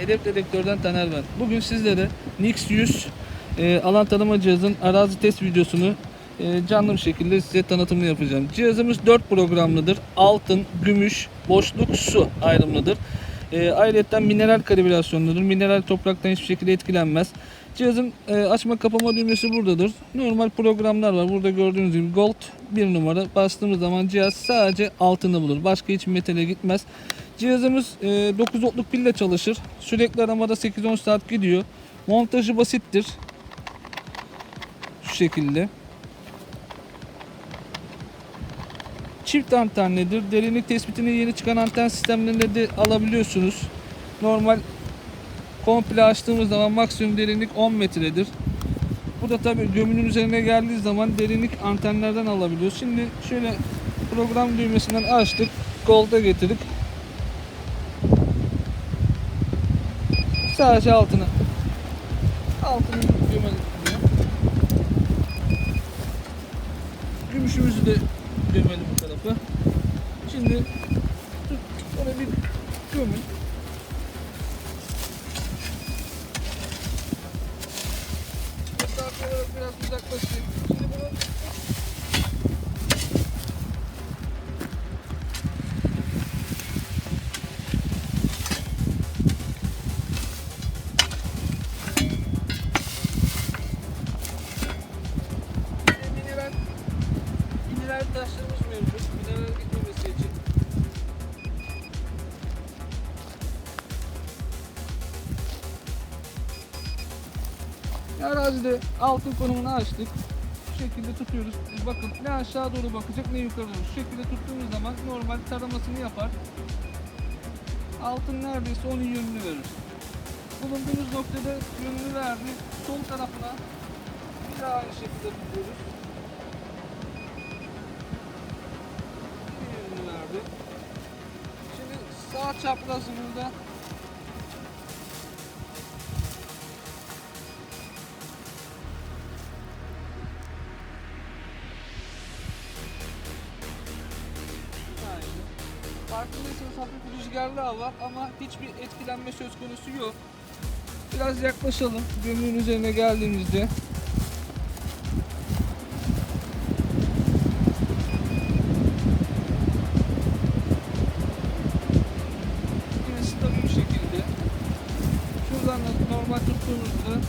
Hedef Dedektör'den Taner ben. Bugün sizlere Nix 100 e, alan tanıma cihazın arazi test videosunu e, canlı bir şekilde size tanıtımını yapacağım. Cihazımız 4 programlıdır. Altın, gümüş, boşluk, su ayrımlıdır. E, ayrıca mineral kalibrasyonludur. Mineral topraktan hiçbir şekilde etkilenmez. Cihazın e, açma kapama düğmesi buradadır. Normal programlar var. Burada gördüğünüz gibi Gold bir numara. Bastığımız zaman cihaz sadece altını bulur. Başka hiç metale gitmez. Cihazımız e, 9 voltluk pille çalışır. Sürekli aramada 8-10 saat gidiyor. Montajı basittir. Şu şekilde. Çift antenlidir. Derinlik tespitini yeni çıkan anten sistemlerinde de alabiliyorsunuz. Normal komple açtığımız zaman maksimum derinlik 10 metredir. Bu da tabi gömünün üzerine geldiği zaman derinlik antenlerden alabiliyoruz. Şimdi şöyle program düğmesinden açtık. Gold'a getirdik. Sadece altına. Altını gömelim. diyor. Gümüşümüzü de gömelim bu tarafa. Şimdi tut, oraya bir gömün. Mesafe olarak biraz uzaklaşayım. Şimdi bunu taşlarımız mevcut. Mineral gitmemesi için. Arazide altın konumunu açtık. Şu şekilde tutuyoruz. Bakın ne aşağı doğru bakacak ne yukarı doğru. Şu şekilde tuttuğumuz zaman normal taramasını yapar. Altın neredeyse onun yönünü verir. Bulunduğumuz noktada yönünü verdi. Sol tarafına bir daha aynı şekilde tutuyoruz. Sağ çaprazımızda Aynen. Farkındaysanız hafif rüzgarlı hava ama hiçbir etkilenme söz konusu yok. Biraz yaklaşalım gömüğün üzerine geldiğimizde. Normal tuttuğumuzda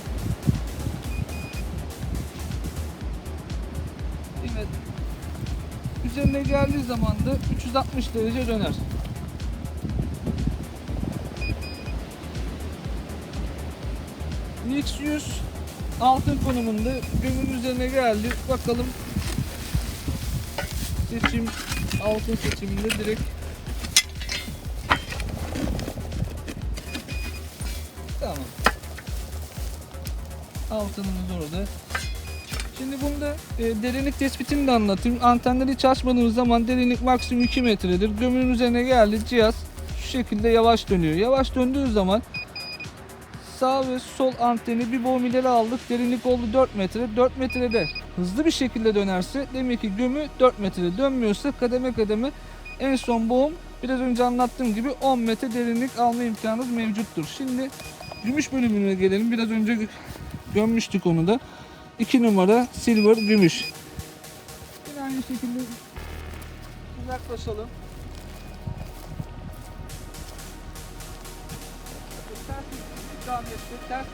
yine Üzerine geldiği zaman da 360 derece döner. Nix 100 altın konumunda gömün üzerine geldi. Bakalım seçim altın seçiminde direkt Tamam. Altınımız orada. Şimdi bunda e, derinlik tespitini de anlatayım. Antenleri hiç açmadığımız zaman derinlik maksimum 2 metredir. Gömünün üzerine geldi cihaz şu şekilde yavaş dönüyor. Yavaş döndüğü zaman sağ ve sol anteni bir boğum ileri aldık. Derinlik oldu 4 metre. 4 metrede hızlı bir şekilde dönerse demek ki gömü 4 metrede dönmüyorsa kademe kademe en son boğum biraz önce anlattığım gibi 10 metre derinlik alma imkanımız mevcuttur. Şimdi gümüş bölümüne gelelim. Biraz önce gömmüştük onu da. 2 numara silver gümüş. Yine aynı şekilde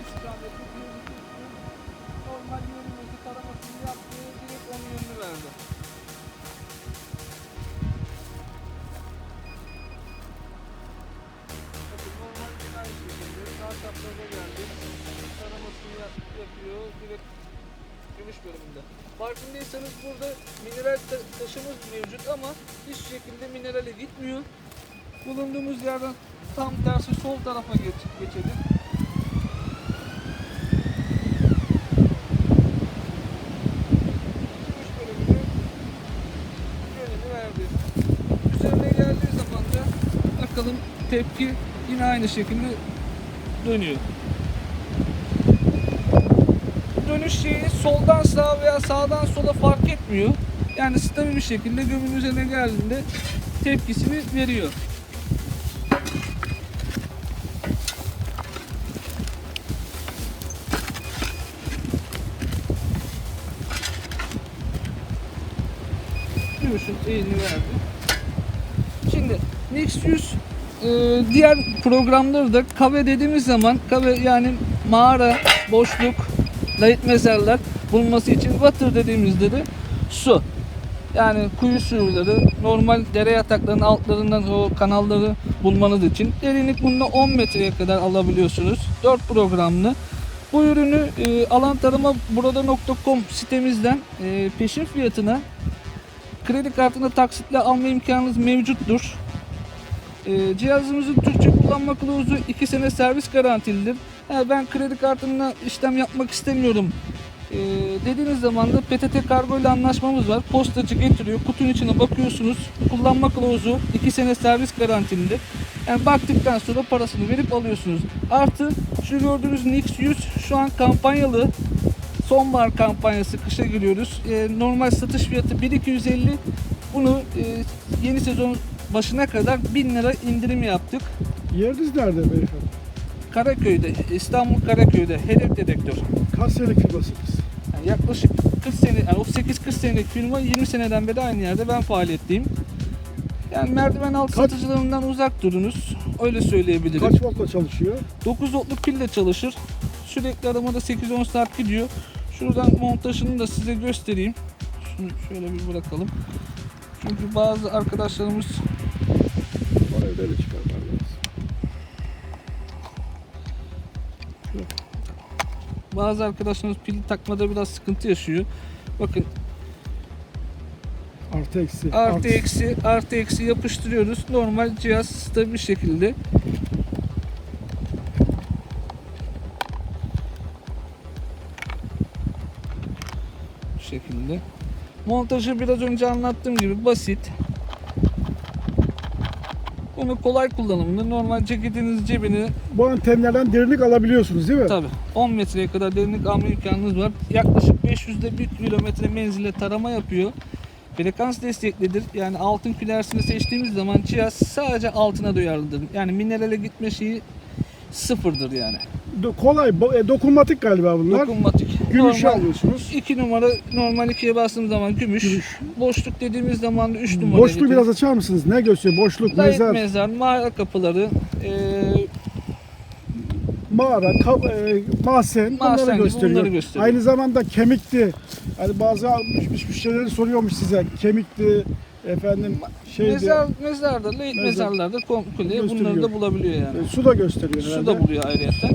istikamette normal yönümüzü taramasını yaptı, direkt onun yönünü verdi. Normal aynı şekilde sağ çaprazına geldi. Yapıyor, direkt gümüş bölümünde. Farkındaysanız burada mineral ta- taşımız mevcut ama hiç şekilde minerale gitmiyor. Bulunduğumuz yerden tam tersi sol tarafa geç, geçelim. Üzerine geldiği zaman da bakalım tepki yine aynı şekilde dönüyor dönüş şeyi soldan sağa veya sağdan sola fark etmiyor. Yani stabil bir şekilde gömün üzerine geldiğinde tepkisini veriyor. Gümüşün eğilini verdi. Şimdi Nix 100 e, diğer programları da kave dediğimiz zaman kave yani mağara, boşluk, layık mezarlar bulunması için water dediğimizde de su. Yani kuyu suyuları, normal dere yataklarının altlarından o kanalları bulmanız için derinlik bunda 10 metreye kadar alabiliyorsunuz. 4 programlı. Bu ürünü e, alan tarıma burada.com sitemizden e, peşin fiyatına kredi kartına taksitle alma imkanınız mevcuttur. E, cihazımızın Türkçe kullanma kılavuzu 2 sene servis garantilidir. Ben kredi kartına işlem yapmak istemiyorum e, dediğiniz zaman da PTT Kargo ile anlaşmamız var. Postacı getiriyor. Kutunun içine bakıyorsunuz. Kullanma kılavuzu 2 sene servis garantilidir. Yani baktıktan sonra parasını verip alıyorsunuz. Artı şu gördüğünüz Nix 100 şu an kampanyalı. Sonbahar kampanyası kışa giriyoruz. E, normal satış fiyatı 1250. Bunu e, yeni sezon başına kadar 1000 lira indirim yaptık. Yeriniz nerede beyefendi? Karaköy'de, İstanbul Karaköy'de hedef dedektör. Kaç senelik firmasınız? Yani yaklaşık 40 sene, yani 38-40 senelik firma 20 seneden beri aynı yerde ben faaliyetteyim. Yani merdiven alt Kaç- satıcılarından uzak durunuz. Öyle söyleyebilirim. Kaç voltla çalışıyor? 9 voltluk pille çalışır. Sürekli aramada 8-10 saat gidiyor. Şuradan montajını da size göstereyim. Şunu şöyle bir bırakalım. Çünkü bazı arkadaşlarımız bazı arkadaşlarımız pil takmada biraz sıkıntı yaşıyor. Bakın Artı eksi. Artı eksi artı eksi yapıştırıyoruz. Normal cihaz stabil şekilde. Bu şekilde. Montajı biraz önce anlattığım gibi basit. Bunu kolay kullanımlı. Normal ceketiniz cebine Bu antenlerden derinlik alabiliyorsunuz değil mi? Tabii 10 metreye kadar derinlik alma imkanınız var. Yaklaşık 500'de 1 kilometre menzile tarama yapıyor. Frekans desteklidir. Yani altın külersini seçtiğimiz zaman cihaz sadece altına duyarlıdır. Yani minerale gitme şeyi sıfırdır yani. Do- kolay, bo- e, dokunmatik galiba bunlar. Dokunmatik. Gümüşü Normal alıyorsunuz. 2 numara normal 2'ye bastığımız zaman gümüş. Gümüş. Boşluk dediğimiz zaman da 3 numara. Boşluğu getiriyor. biraz açar mısınız? Ne gösteriyor? Boşluk, Layık mezar, mezar, mağara kapıları, eee mağara, ka- e, mahzen, bunları gösteriyor. bunları gösteriyor. Aynı zamanda kemikti. Hani bazı müş- müşterileri soruyormuş size. Kemikti, efendim şeydi. mezar, mezarda, Mezar. mezarlarda komple bunları da bulabiliyor yani. e, su da gösteriyor Su herhalde. da buluyor ayrıyetten.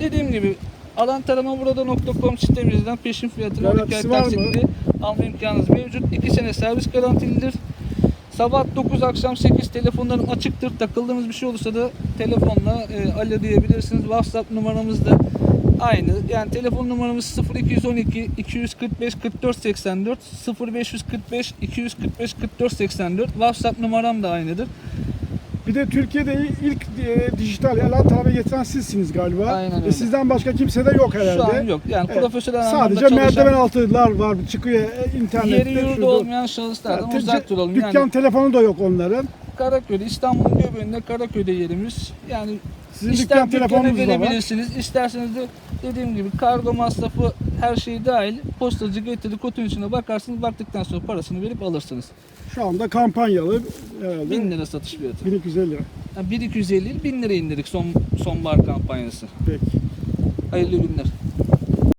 Dediğim gibi alan tarama burada.com sitemizden peşin fiyatına 12 ay Garantisi var mı? taksitli alma imkanınız mevcut. 2 sene servis garantilidir. Sabah 9 akşam 8 telefonlarım açıktır. Takıldığınız bir şey olursa da telefonla e, alo diyebilirsiniz. WhatsApp numaramız da aynı. Yani telefon numaramız 0212 245 44 84 0545 245 44 84. WhatsApp numaram da aynıdır. Bir de Türkiye'de ilk e, dijital alan tarama getiren sizsiniz galiba. Aynen E, öyle. sizden başka kimse de yok herhalde. Şu an yok. Yani Evet. profesyonel anlamda Sadece çalışan, merdiven altılar var çıkıyor e, internette. yeri yurdu olmayan şahıslardan Ya, uzak duralım. Dükkan Yani telefonu da yok onların. Karaköy'de, İstanbul'un göbeğinde Karaköy'de yerimiz. Yani Sizin ister dükkan telefonunuz da var. gelebilirsiniz, isterseniz de dediğim gibi kargo masrafı her şey dahil. Postacı getirdi kutunun içine bakarsınız, baktıktan sonra parasını verip alırsınız. Şu anda kampanyalı herhalde. 1000 lira satış fiyatı. 1250 lira. Yani 1250 1000 lira indirdik son sonbahar kampanyası. Peki. Hayırlı günler.